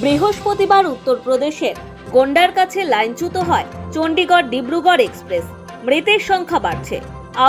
বৃহস্পতিবার উত্তরপ্রদেশের গোন্ডার কাছে লাইনচ্যুত হয় চণ্ডীগড় ডিব্রুগড় এক্সপ্রেস। মৃতের সংখ্যা বাড়ছে।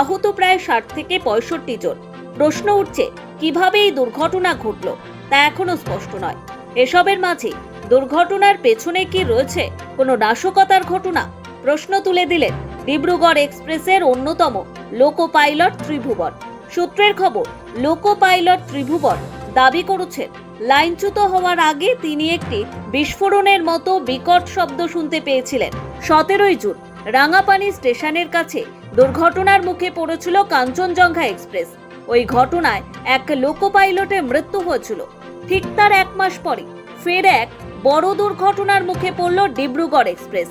আহত প্রায় ষাট থেকে পঁয়ষট্টি জন। প্রশ্ন উঠছে, কীভাবে এই দুর্ঘটনা ঘটল, তা এখনও স্পষ্ট নয়। এসবের মাঝে দুর্ঘটনার পেছনে কি রয়েছে কোনো নাশকতার ঘটনা? প্রশ্ন তুলে দিলেন ডিব্রুগড় এক্সপ্রেসের অন্যতম লোকো পাইলট ত্রিভুবন। সূত্রের খবর লোকো পাইলট ত্রিভুবন দাবি করেছেন। লাইনচ্যুত হওয়ার আগে তিনি একটি বিস্ফোরণের মতো বিকট শব্দ শুনতে পেয়েছিলেন। সতেরোই জুন, রাঙাপানি স্টেশনের কাছে দুর্ঘটনার মুখে পড়েছিল কাঞ্চনজঙ্ঘা এক্সপ্রেস। ওই ঘটনায় এক লোকো পাইলটের মৃত্যু হয়েছিল। ঠিক তার এক মাস পরে ফের এক বড় দুর্ঘটনার মুখে পড়ল ডিব্রুগড় এক্সপ্রেস।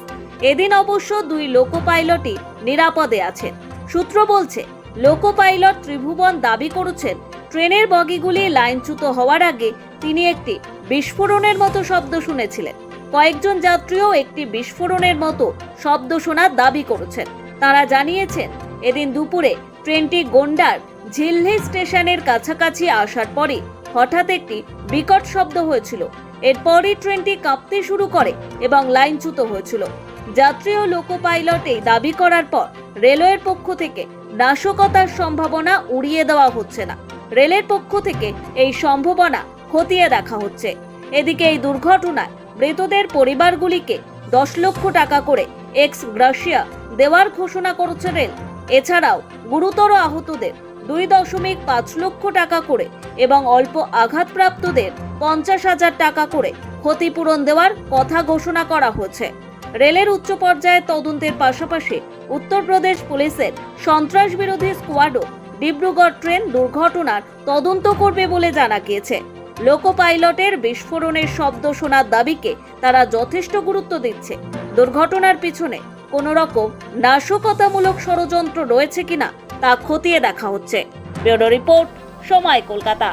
এদিন অবশ্য দুই লোকো পাইলটই নিরাপদে আছেন। সূত্র বলছে লোকো পাইলট ত্রিভুবন দাবি করেছেন ট্রেনের বগিগুলি লাইনচ্যুত হওয়ার আগে তিনি একটি বিস্ফোরণের মতো শব্দ শুনেছিলেন। কয়েকজন যাত্রীও একটি বিস্ফোরণের মতো শব্দ শোনার দাবি করেছেন। তারা জানিয়েছেন, এদিন দুপুরে ট্রেনটি গোন্ডার ঝিল্লি স্টেশনের কাছাকাছি আসার পরে হঠাৎ একটি বিকট শব্দ হয়েছিল। এরপরই ট্রেনটি কাঁপতে শুরু করে এবং লাইনচ্যুত হয়েছিল। যাত্রী ও লোকো পাইলট এই দাবি করার পর রেলওয়ের পক্ষ থেকে নাশকতার সম্ভাবনা উড়িয়ে দেওয়া হচ্ছে না। রেলের পক্ষ থেকে এই সম্ভাবনা খতিয়ে দেখা হচ্ছে। এদিকে এই দুর্ঘটনায় মৃতদের পরিবারগুলিকে দশ লক্ষ টাকা করে এক্স গ্রাসিয়া দেওয়ার ঘোষণা করেছে রেল। এছাড়াও গুরুতর আহতদের দুই দশমিক পাঁচ লক্ষ টাকা করে এবং অল্প আঘাতপ্রাপ্তদের পঞ্চাশ হাজার টাকা করে ক্ষতিপূরণ দেওয়ার কথা ঘোষণা করা হয়েছে। রেলের উচ্চ পর্যায়ে তদন্তের পাশাপাশি উত্তরপ্রদেশ পুলিশের সন্ত্রাস বিরোধী স্কোয়াডও ডিব্রুগড় ট্রেন দুর্ঘটনার তদন্ত করবে বলে জানা গিয়েছে। লোকো পাইলটের বিস্ফোরণের শব্দ শোনার দাবিকে তারা যথেষ্ট গুরুত্ব দিচ্ছে। দুর্ঘটনার পিছনে কোনো রকম নাশকতামূলক ষড়যন্ত্র রয়েছে কিনা তা খতিয়ে দেখা হচ্ছে। ব্যুরো রিপোর্ট, সময় কলকাতা।